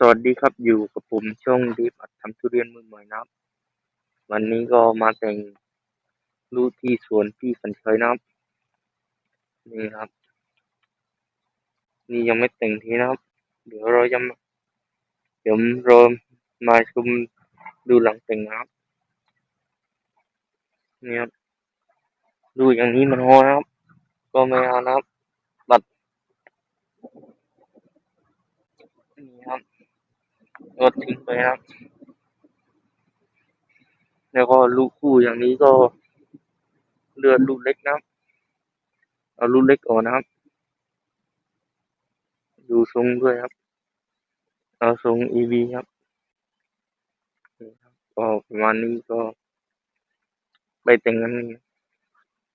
สวัสดีครับอยู่กับผมช่องดีผัดทำทุเรียนมือใหม่นะครับ วันนี้ก็มาแต่งรูปที่สวนพี่สัญชัยนะครับ นี่ครับ นี่ยังไม่แต่งทีนะครับ เดี๋ยวเราจะมาเดี๋ยวเรามาชมดูหลังแต่งนะครับนี่ครับดูอย่างนี้มันโหนะครับ ก็ไม่เอานะครับตัดนี่ครับ ก็ทิ้งไปครับ แล้วก็ลูกคู่อย่างนี้ก็เลือนลูกเล็กนะครับ เอาลูกเล็กออกนะครับ ดูทรงด้วยครับ เอาทรง EV ครับนี่ครับก็ประมาณนี้ก็ไปแต่งกัน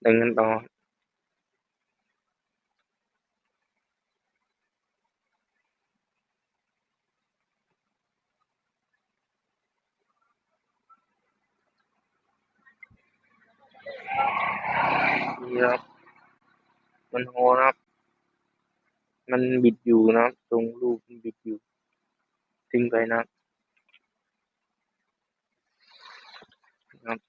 แต่งกันต่อ นี่ครับ มันโหนะครับ มันบิดอยู่นะครับ ตรงลูกมันบิดอยู่ ทิ้งไปนะครับครับ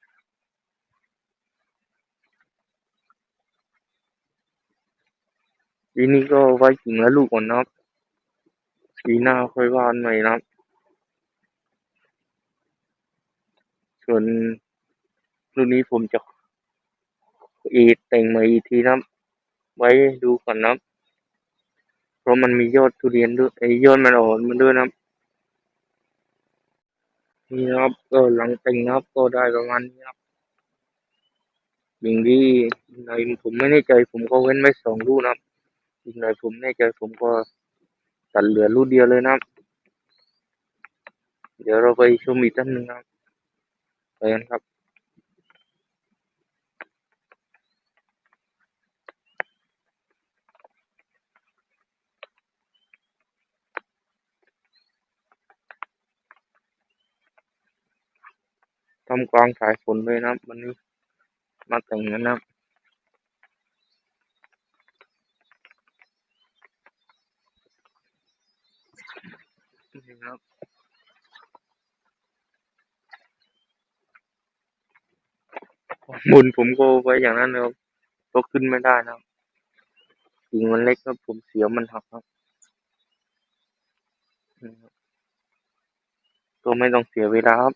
ทีนี้ก็ไว้กิ่งและลูกก่อนนะครับปีหน้าค่อยว่านใหม่นะครับ ส่วนรุ่นนี้ผมจะ อีกแต่งใหม่อีกทีนะครับไว้ดูก่อนนะครับเพราะมันมียอดทุเรียนด้วยไอ้ยอดมันอ่อนมันด้วยนะครับนี่นะครับก็หลังแต่งนะครับก็ได้ประมาณนี้ครับอย่างที่ในผมไม่แน่ใจผมก็เว้นไว้สองลูกนะครับอีกหน่อยผมแน่ใจผมก็ตัดเหลือลูกเดียวเลยนะครับ เดี๋ยวเราไปชมอีกท่านหนึ่งนะครับไปกันครับ ทำกลางสายฝนเลยนะครับ วันนี้มาแต่งกันนะครับนี่ครับมุนผมก็ไว้อย่างนั้นนะครับก็ขึ้นไม่ได้นะครับกิ่งมันเล็กครับ ผมเสียวมันหักครับนี่ครับก็ไม่ต้องเสียเวลาครับ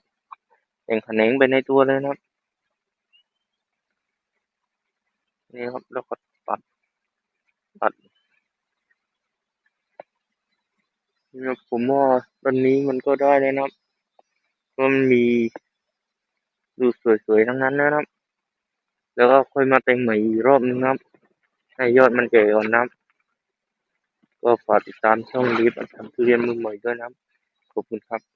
แต่งแขนงไปในตัวเลยนะครับ นี่ครับแล้วก็ตัดตัดนี่ครับผมว่าตอนนี้มันก็ได้เลยนะครับมันมีดูสวยๆทั้งนั้นนะครับ แล้วก็ค่อยมาแต่งใหม่อีกรอบนึงนะครับ ให้ยอดมันแก่ก่อนนะครับ ก็ฝากติดตามช่องลีฟอันทำทุเรียนมือใหม่ด้วยนะครับ ขอบคุณครับ